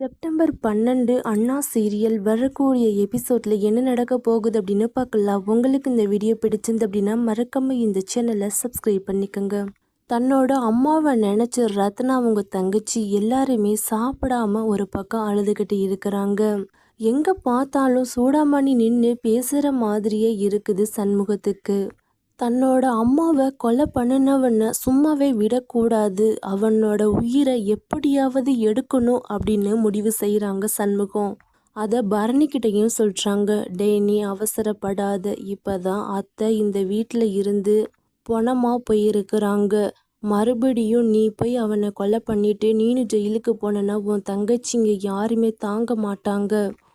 September பன்னெண்டு அண்ணா serial வரக்கூடிய எபிசோடில் என்ன நடக்க போகுது அப்படின்னு பார்க்கலாம். உங்களுக்கு இந்த வீடியோ பிடிச்சிருந்து அப்படின்னா மறக்காம இந்த சேனலை சப்ஸ்கிரைப் பண்ணிக்கோங்க. தன்னோட அம்மாவை நினச்சி ரத்னா அவங்க தங்கச்சி எல்லாருமே சாப்பிடாம ஒரு பக்கம் அழுதுகிட்டு இருக்கிறாங்க. எங்கே பார்த்தாலும் சூடாமணி நின்று பேசுகிற மாதிரியே இருக்குது சண்முகத்துக்கு. தன்னோட அம்மாவை கொலை பண்ணினவனை சும்மாவே விடக்கூடாது. அவனோட உயிரை எப்படியாவது எடுக்கணும் அப்படின்னு முடிவு செய்கிறாங்க சண்முகம். அதை பரணிக்கிட்டையும் சொல்கிறாங்க டே நீ அவசரப்படாத. இப்போதான் அத்தை இந்த வீட்டில் இருந்து பொணமாக போயிருக்கிறாங்க. மறுபடியும் நீ போய் அவனை கொலை பண்ணிட்டு நீனு ஜெயிலுக்கு போனேன்னா உன் தங்கச்சிங்க யாருமே தாங்க மாட்டாங்க.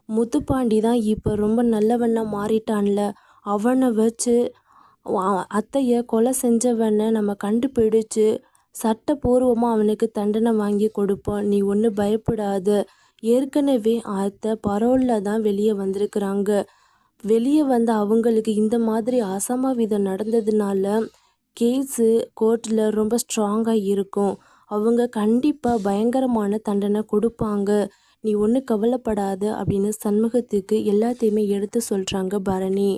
முத்துப்பாண்டி தான் இப்போ ரொம்ப நல்லவனாக மாறிட்டான்ல. அவனை வச்சு அத்தையை கொலை செஞ்சவனை நம்ம கண்டுபிடிச்சு சட்டப்பூர்வமாக அவனுக்கு தண்டனை வாங்கி கொடுப்போம். நீ ஒன்றும் பயப்படாத. ஏற்கனவே அத்தை பரோலில் தான் வெளியே வந்திருக்கிறாங்க. வெளியே வந்த அவங்களுக்கு இந்த மாதிரி அசம்பாவிதம் நடந்ததுனால கேஸு கோர்ட்டில் ரொம்ப ஸ்ட்ராங்காக இருக்கும். அவங்க கண்டிப்பாக பயங்கரமான தண்டனை கொடுப்பாங்க. நீ ஒன்றும் கவலைப்படாத அப்படின்னு சண்முகத்துக்கு எல்லாத்தையுமே எடுத்து சொல்கிறாங்க பரணி.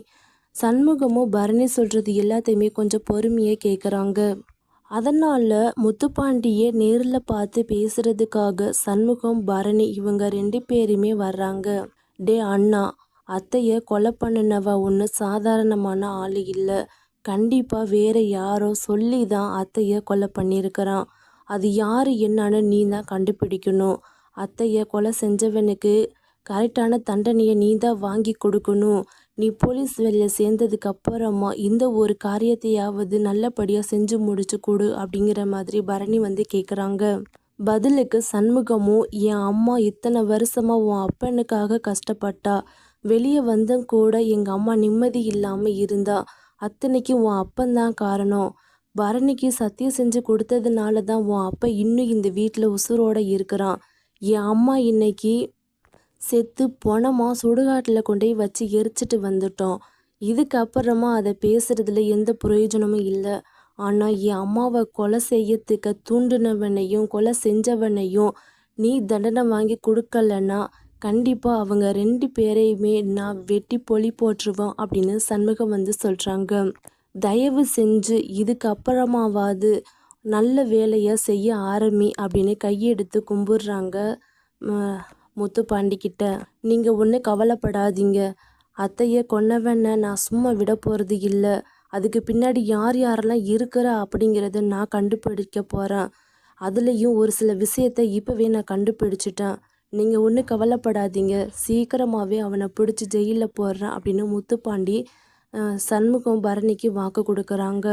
சண்முகமும் பரணி சொல்கிறது எல்லாத்தையுமே கொஞ்சம் பொறுமையாக கேட்குறாங்க அதனால் முத்துப்பாண்டியை நேரில் பார்த்து பேசுறதுக்காக சண்முகம் பரணி இவங்க ரெண்டு பேருமே வர்றாங்க. டே அண்ணா அத்தையை கொலை பண்ணினவ ஒன்று சாதாரணமான ஆள் இல்லை. கண்டிப்பாக வேற யாரோ சொல்லி தான் அத்தையை கொலை பண்ணியிருக்கிறான். அது யார் என்னன்னு நீ தான் கண்டுபிடிக்கணும். அத்தையை கொலை செஞ்சவனுக்கு கரெக்டான தண்டனையை நீ தான் வாங்கி கொடுக்கணும். நீ போலீஸ் வேலையில் சேர்ந்ததுக்கு அப்புறமா இந்த ஒரு காரியத்தையாவது நல்லபடியாக செஞ்சு முடிச்சு கொடு அப்படிங்கிற மாதிரி பரணி வந்து கேட்குறாங்க பதிலுக்கு சண்முகமும் என் அம்மா இத்தனை வருஷமாக உன் அப்பனுக்காக கஷ்டப்பட்டா. வெளியே வந்தும் கூட எங்கள் அம்மா நிம்மதி இல்லாமல் இருந்தா. அத்தனைக்கு உன் அப்பந்தான் காரணம். பரணிக்கு சத்தியம் செஞ்சு கொடுத்ததுனால தான் உன் அப்பா இன்னும் இந்த வீட்டில் உசுரோடு இருக்கிறான். என் அம்மா இன்னைக்கு செத்து பொணமா சுடுகாட்டில் கொண்டு போய் வச்சு எரிச்சிட்டு வந்துட்டோம். இதுக்கப்புறமா அதை பேசுறதுல எந்த பிரயோஜனமும் இல்லை. ஆனால் என் அம்மாவை கொலை செய்யத்துக்க தூண்டினவனையும் கொலை செஞ்சவனையும் நீ தண்டனை வாங்கி கொடுக்கலன்னா கண்டிப்பாக அவங்க ரெண்டு பேரையுமே நான் வெட்டி பொலி போட்டுருவேன் அப்படின்னு சண்முகம் வந்து சொல்கிறாங்க தயவு செஞ்சு இதுக்கப்புறமாவது நல்ல வேலையை செய்ய ஆரம்பி அப்படின்னு கையெடுத்து கும்பிடுறாங்க. முத்துப்பாண்டி கிட்ட நீங்கள் ஒன்றும் கவலைப்படாதீங்க. அத்தையை கொன்னவனை நான் சும்மா விட போகிறது இல்லை. அதுக்கு பின்னாடி யார் யாரெல்லாம் இருக்கிறா அப்படிங்கிறத நான் கண்டுபிடிக்க போகிறேன் அதுலேயும் ஒரு சில விஷயத்தை இப்போவே நான் கண்டுபிடிச்சிட்டேன். நீங்கள் ஒன்றும் கவலைப்படாதீங்க. சீக்கிரமாகவே அவனை பிடிச்சி ஜெயிலில் போடுறேன் அப்படின்னு முத்துப்பாண்டி சண்முகம் பரணிக்கு வாக்கு கொடுக்குறாங்க.